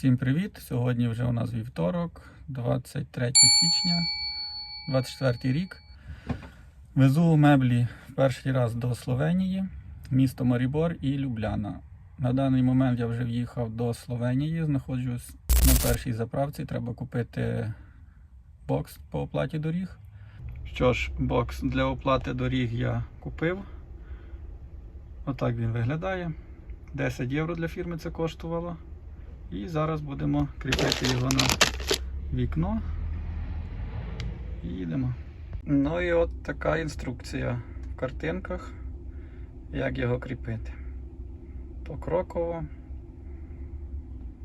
Всім привіт! Сьогодні вже у нас вівторок, 23 січня, 24 рік. Везу меблі перший раз до Словенії, місто Марібор і Любляна. На даний момент я вже в'їхав до Словенії, знаходжусь на першій заправці. Треба купити бокс по оплаті доріг. Що ж, бокс для оплати доріг я купив. Отак він виглядає. 10 євро для фірми це коштувало. І зараз будемо кріпити його на вікно. І їдемо. Ну і от така інструкція в картинках, як його кріпити. Покроково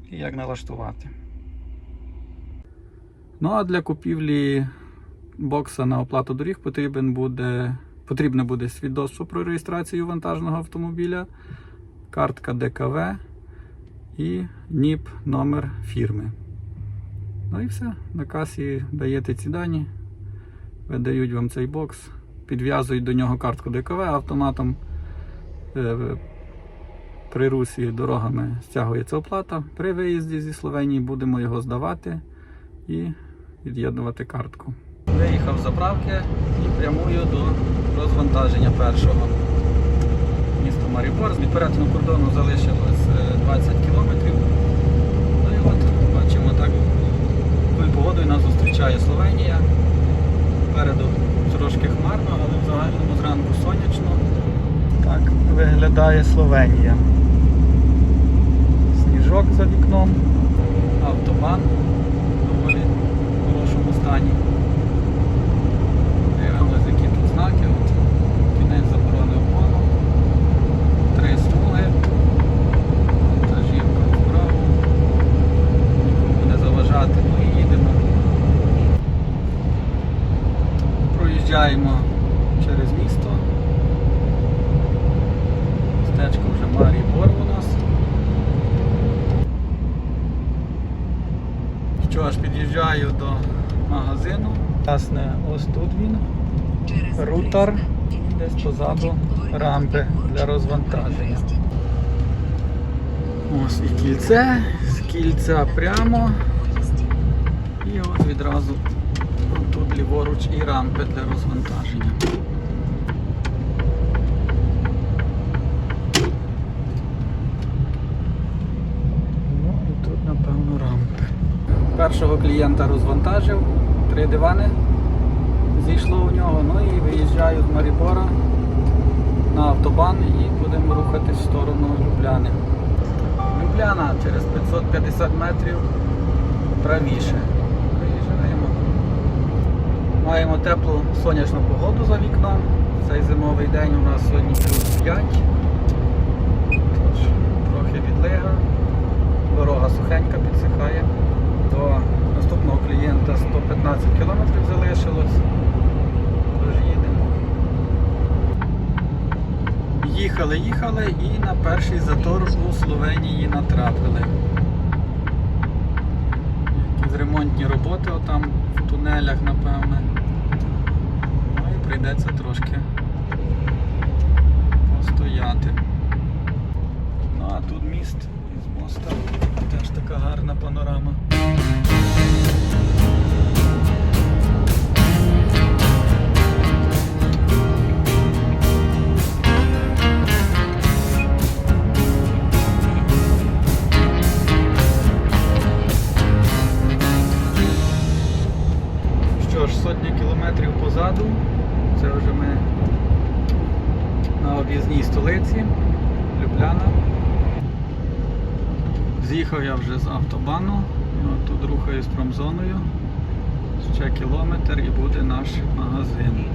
і як налаштувати. Ну а для купівлі бокса на оплату доріг потрібен буде, потрібне буде свідоцтво про реєстрацію вантажного автомобіля, картка ДКВ і НІП номер фірми. Ну і все. На касі даєте ці дані, видають вам цей бокс, підв'язують до нього картку ДКВ автоматом. Е, При русі дорогами стягується оплата. При виїзді зі Словенії будемо його здавати і від'єднувати картку. Виїхав з заправки і прямую до розвантаження першого місто Марібор. Від перетину кордону залишилось е, 20 кілометрів. Ну і от бачимо так. Такою погодою нас зустрічає Словенія. Попереду трошки хмарно, але в загальному зранку сонячно. Так виглядає Словенія. Сніжок за вікном, автобан в доволі хорошому стані. Дивимося, які тут знаки. От, кінець заборони обгону. Три смуги. Вантажівка вправо. Нікому не заважати. Ну і їдемо. Проїжджаємо через місто. Містечко вже Марій Бор у нас. Що ж, під'їжджаю до магазину. Власне, ось тут він. Рутер і десь позаду рампи для розвантаження. Ось і кільце, з кільця прямо. І от відразу тут ліворуч і рампи для розвантаження. Ну і тут, напевно, рампи. Першого клієнта розвантажив, три дивани зійшло у нього, ну і виїжджаю з Марібора на автобан і будемо рухатись в сторону Любляни. Любляна через 550 метрів правіше. Виїжджаємо. Маємо теплу сонячну погоду за вікном. Цей зимовий день у нас сьогодні плюс 5. Тож, трохи відлига. Дорога сухенька підсихає. До 115 кілометрів залишилось. Тож їдемо. Їхали, їхали і на перший затор у Словенії натрапили. Якісь ремонтні роботи отам в тунелях, напевне. Ну і прийдеться трошки постояти. Ну а тут міст із моста. Теж така гарна панорама. Позаду. Це вже ми на об'їзній столиці Любляна. З'їхав я вже з автобану. От тут рухаюсь промзоною. Ще кілометр і буде наш магазин.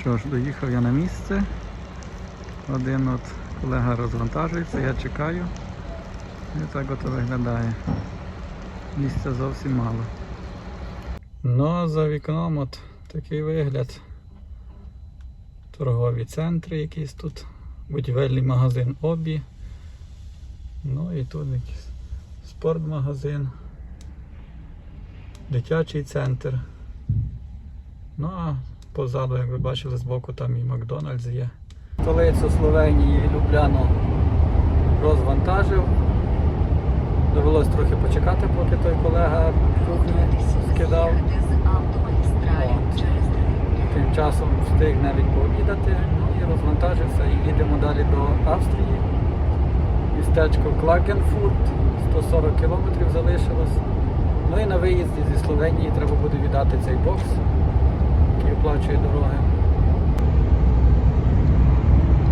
Що ж, доїхав я на місце. Один от колега розвантажується, я чекаю. І так от виглядає. Місця зовсім мало. Ну а за вікном от такий вигляд. Торгові центри якісь тут, будівельний магазин Обі. Ну і тут якийсь спортмагазин, дитячий центр. Ну а позаду, як ви бачили, збоку там і Макдональдс є. Столицю Словенії Любляну розвантажив. Довелось трохи почекати, поки той колега кухні скидав. Тим часом встиг навіть пообідати, ну і розвантажився і їдемо далі до Австрії. Містечко Клакенфурт, 140 кілометрів залишилось. Ну і на виїзді зі Словенії треба буде віддати цей бокс, який оплачує дороги.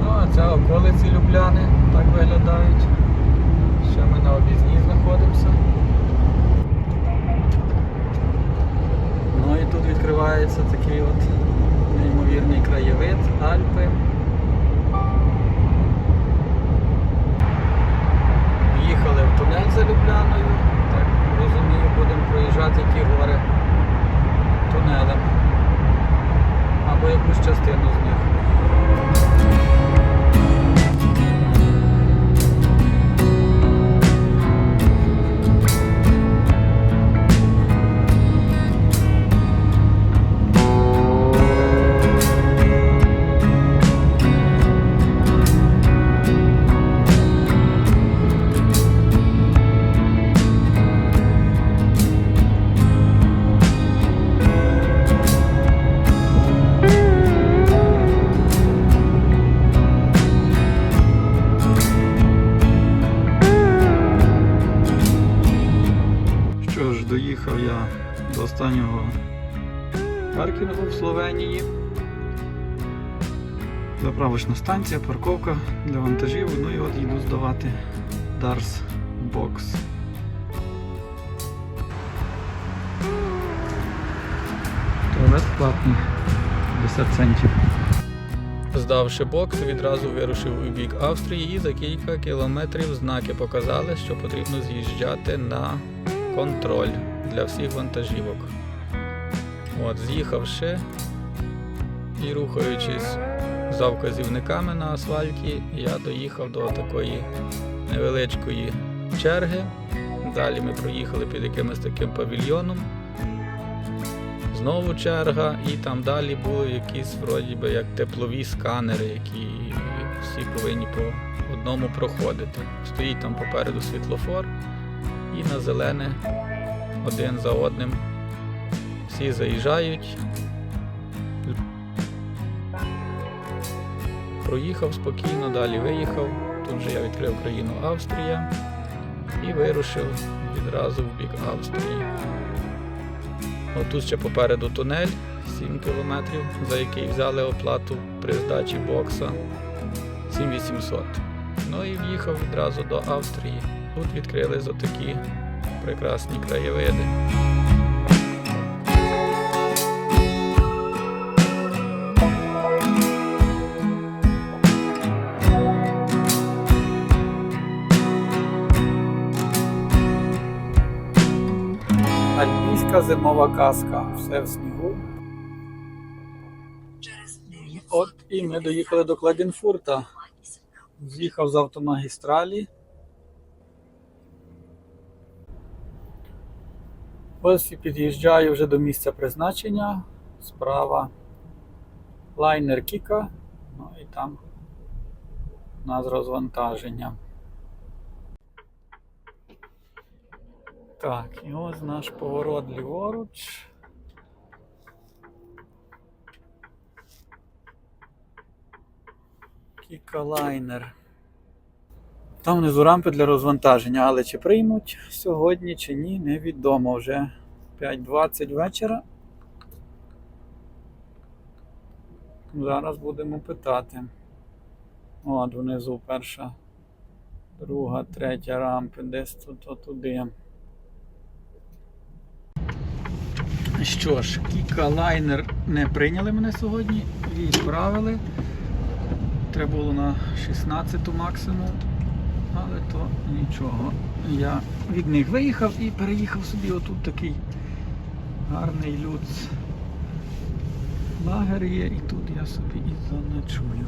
Ну, а це околиці Любляни так виглядають. Ще ми на об'їзній знаходимося. Ну і тут відкривається такий от неймовірний краєвид, Альпи. В'їхали в тунель за Любляною. Так розумію, будемо проїжджати ті гори тунелем. Або якусь частину з них. Паркінгу в Словенії. Заправочна станція, парковка для вантажів. Ну і от їду здавати Darс Box. Туалет платний 50 центів. Здавши бокс, відразу вирушив у бік Австрії і за кілька кілометрів знаки показали, що потрібно з'їжджати на контроль для всіх вантажівок. От, з'їхавши і рухаючись за вказівниками на асфальті, я доїхав до такої невеличкої черги. Далі ми проїхали під якимось таким павільйоном. Знову черга, і там далі були якісь вроді би як теплові сканери, які всі повинні по одному проходити. Стоїть там попереду світлофор, і на зелене один за одним всі заїжджають. Проїхав спокійно, далі виїхав. Тут же я відкрив країну Австрія і вирушив відразу в бік Австрії. Отут ще попереду тунель 7 кілометрів, за який взяли оплату при здачі бокса 7800. Ну і в'їхав відразу до Австрії. Тут відкрили за такі прекрасні краєвиди. Альпійська зимова казка. Все в снігу. От і ми доїхали до Кладенфурта. З'їхав з автомагістралі. Ось і під'їжджаю вже до місця призначення. Справа лайнер Кіка. Ну і там у нас розвантаження. Так, і ось наш поворот ліворуч. Кіка лайнер. Там внизу рампи для розвантаження, але чи приймуть сьогодні, чи ні, невідомо. Вже 5.20 вечора. Зараз будемо питати. От внизу перша, друга, третя рампи, десь тут отуди. Що ж, Кіка лайнер не прийняли мене сьогодні, відправили. Треба було на 16 максимум, але то нічого. Я від них виїхав і переїхав собі отут такий гарний люц. Лагер є і тут я собі і заночую.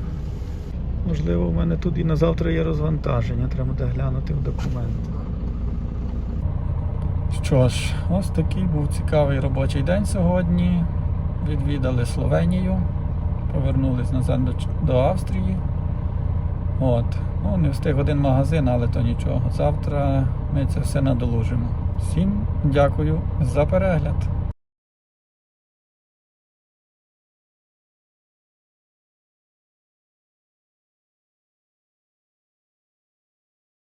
Можливо, в мене тут і на завтра є розвантаження, треба буде глянути в документах. Що ж, ось такий був цікавий робочий день сьогодні. Відвідали Словенію, повернулись назад до, до Австрії. От. Ну, не встиг один магазин, але то нічого. Завтра ми це все надолужимо. Всім дякую за перегляд.